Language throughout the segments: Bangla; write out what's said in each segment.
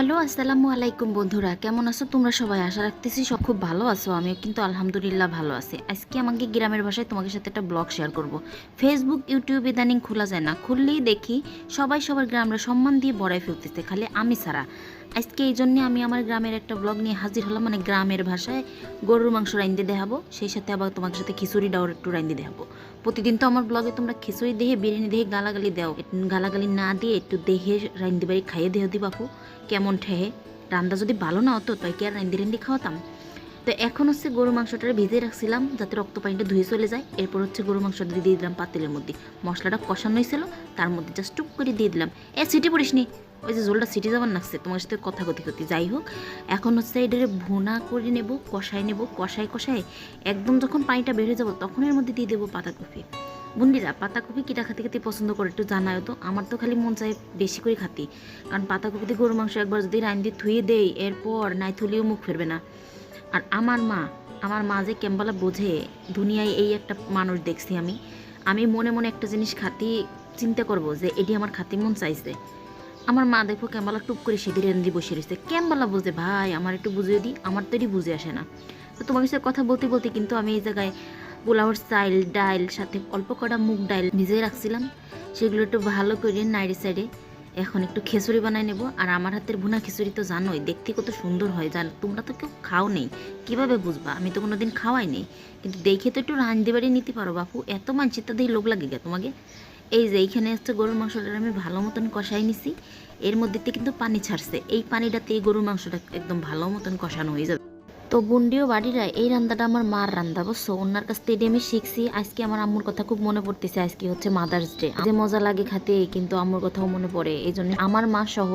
হ্যালো, আসসালামু আলাইকুম বন্ধুরা। কেমন আছো তোমরা সবাই? আশা রাখতেছি সব খুব ভালো আছো। আমিও কিন্তু আলহামদুলিল্লাহ ভালো আছি। আজকে আমাকে গ্রামের ভাষায় তোমাদের সাথে একটা ব্লগ শেয়ার করব। ফেসবুক ইউটিউব ইদানিং খোলা যায় না। খুললেই দেখি সবাই সবার গ্রামরা সম্মান দিয়ে বড়াই ফেলতেছে, খালি আমি ছাড়া। আজকে এই জন্যে আমি আমার গ্রামের একটা ব্লগ নিয়ে হাজির হলাম মানে গ্রামের ভাষায় গরুর মাংস রাইন্দে দেখাবো। সেই সাথে আবার তোমাদের সাথে খিচুড়ি খিচুড়িটাও একটু রাইন্দে দেখাবো। প্রতিদিন তো আমার ব্লগে তোমরা খিচুড়ি দেহে বিরিয়ানি দেহে গালাগালি দাও। গালাগালি না দিয়ে একটু দেহে রাইন্দে বাড়ি খাইয়ে দেহ দিবাপু কেমন ঠেহে? রান্না যদি ভালো না হতো, তাই কি আর রাইন্দি রান্দি খাওয়াতাম? তো এখন হচ্ছে গরু মাংসটা ভিজিয়ে রাখছিলাম, যাতে রক্ত পানিটা ধুয়ে চলে যায়। এরপর হচ্ছে গরু মাংসটা দিয়ে দিলাম পাতিলের মধ্যে। মশলাটা কষানো হয়েছিল, তার মধ্যে জাস্ট টুক করে দিয়ে দিলাম। এ, সিটি পড়িস নি। ওই যে ঝোলটা সিটি যাবার নাকছে, তোমার সাথে কথা কথি কথি যাই হোক, এখন হচ্ছে এটারে ভুনা করে নেব কষাই নেব। কষাই কষাই একদম যখন পানিটা বেড়ে যাব, তখন এর মধ্যে দিয়ে দেবো পাতাকপি। বুন্ডিরা পাতাকপি কিটা খাতে খেতে পছন্দ করে একটু জানায় তো। আমার তো খালি মন চায় বেশি করে খাতি। কারণ পাতাকপিতে গরুর মাংস একবার যদি রাইন দিয়ে থুয়ে দেই, এরপর নাই থুলিও মুখ ফেরবে না। আর আমার মা আমার মা যে কেম্বালা বোঝে, দুনিয়ায় এই একটা মানুষ দেখছি আমি আমি মনে মনে একটা জিনিস খাতি চিন্তা করব যে এটি আমার খাতি মন চাইছে। আমার মা দেখো কেম্বালা টুপ করে সেদিন রেন্দি বসে রয়েছে। কেম্বালা বুঝে, ভাই, আমার একটু বুঝিয়ে দিই আমার তো এটি বুঝে আসে না। তো তোমার সাথে কথা বলতে বলতে কিন্তু আমি এই জায়গায় পোলাওর চাইল, ডাইল, সাথে অল্প কটা মুগ ডাইল নিজেই রাখছিলাম। সেগুলো একটু ভালো করে নাইড়ে সাইডে এখন একটু খিচুড়ি বানাই নেব। আর আমার হাতের ভুনা খিচুড়ি তো জানোই, দেখতে কত সুন্দর হয়, জান, তোমরা তো কেউ খাও নেই। কীভাবে বুঝবা? আমি তো কোনোদিন খাওয়াই নেই। কিন্তু দেখে তো একটু রান্ধি বাড়ি নিতে পারো বাপু। এত মানসিক তাদের লোক লাগে গে তোমাকে? এই যে এইখানে আসছে গরুর মাংসটা আমি ভালো মতন কষাই নিছি। এর মধ্যে থেকে কিন্তু পানি ছাড়ছে। এই পানিটাতে এই গরুর মাংসটা একদম ভালো মতন কষানো হয়ে যাবে। তো বুন্ডিও বাড়িরা, এই রান্নাটা আমার মার রান্না বুঝছ? ওনার কাছ থেকে আমি শিখছি, আজকে আমার আম্মুর কথা খুব মনে পড়তেছে, আজকে হচ্ছে মাদার্স ডে যে মজা লাগে খাতে, কিন্তু আম্মুর কথাও মনে পড়ে এই জন্য আমার মা সহ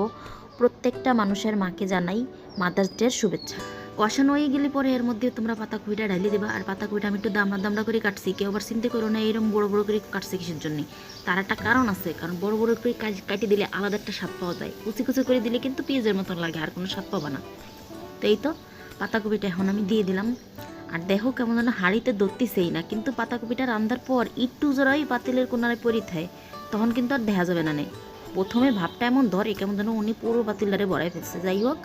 প্রত্যেকটা মানুষের মাকে জানাই মাদার্স ডে শুভেচ্ছা। কষানো হয়ে গেলে পরে এর মধ্যে তোমরা পাতাকপিটা ঢালি দেবা, আর পাতাকপিটা আমি একটু দামড়া দামড়া করে কাটছি। কেউ আবার চিন্তা করো না এরকম বড় বড় করে কাটছে কিসের জন্য? তার একটা কারণ আছে, কারণ বড় বড় করে কাটি দিলে আলাদা একটা স্বাদ পাওয়া যায়। কুচি কুচি করে দিলে কিন্তু পেঁয়াজের মতন লাগে, আর কোনো স্বাদ পাবা না। তো এই তো পাতাকপিটা এখন আমি দিয়ে দিলাম। আর দেখো কেমন যেন হাঁড়িতে ধরতেছেই না, কিন্তু পাতাকপিটা রান্নার পর একটু জোড়াই পাতিলের কোনারে থাকে তখন কিন্তু আর দেখা যাবে না নেই প্রথমে ভাবটা এমন ধরে কেমন যেন উনি পুরো পাতিলটারে বড়াই ফেলছে। যাই হোক,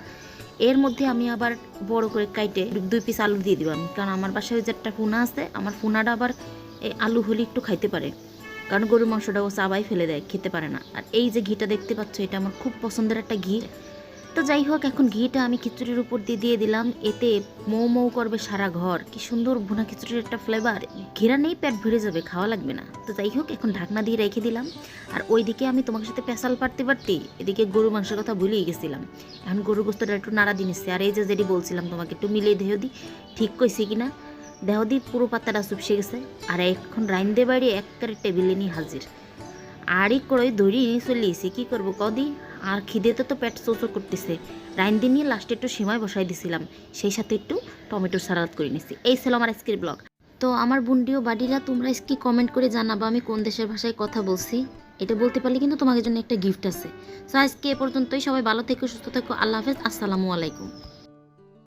এর মধ্যে আমি আবার বড় করে কাইটে দুই পিস আলু দিয়ে দিলাম। কারণ আমার বাসায় ওই যে একটা ফুনা আছে, আমার ফুনাটা আবার এই আলু হলে একটু খাইতে পারে। কারণ গরুর মাংসটা ও চাবাই ফেলে দেয়, খেতে পারে না। আর এই যে ঘিটা দেখতে পাচ্ছ, এটা আমার খুব পছন্দের একটা ঘি। তো যাই হোক, এখন ঘিটা আমি খিচুড়ির উপর দিয়ে দিয়ে দিলাম। এতে মৌ মৌ করবে সারা ঘর। কি সুন্দর ভুনা খিচুড়ির একটা ফ্লেভার ঘেরা নেই, পেট ভরে যাবে, খাওয়া লাগবে না। তো যাই হোক, এখন ঢাকনা দিয়ে রেখে দিলাম। আর ওইদিকে আমি তোমার সাথে পেশাল পারতে পারতে এদিকে গরু মাংসের কথা ভুলেই গেছিলাম। এখন গরু গোস্তটা একটু নাড়া দিয়ে নিচ্ছে। আর এই যে যেটি বলছিলাম তোমাকে, একটু মিলিয়ে দেহ দি। ঠিক কইছি কিনা? দেহ দি পুরো পাতাটা চুপসে গেছে। আর এখন রাইন্দে বাড়ি একবারে টেবিলে নিয়ে হাজির। করে দড়ি নিয়ে চলে এসে কী করব কদি আর খিদেতে তো পেট চোচো করতেছে। রাইন দিয়ে নিয়ে লাস্টে একটু সীমায় বসাই দিছিলাম। সেই সাথে একটু টমেটো সালাদ করে নিছি। এই ছিল আমার আজকের ব্লগ তো আমার বুন্ডিও বাড়িরা তোমরা কি কমেন্ট করে জানাবা? আমি কোন দেশের ভাষায় কথা বলছি? এটা বলতে পারলে কিন্তু তোমাদের জন্য একটা গিফট আছে। সো আজকে এ পর্যন্তই। সবাই ভালো থেকো, সুস্থ থেকো। আল্লাহ হাফেজ। আসসালামু আলাইকুম।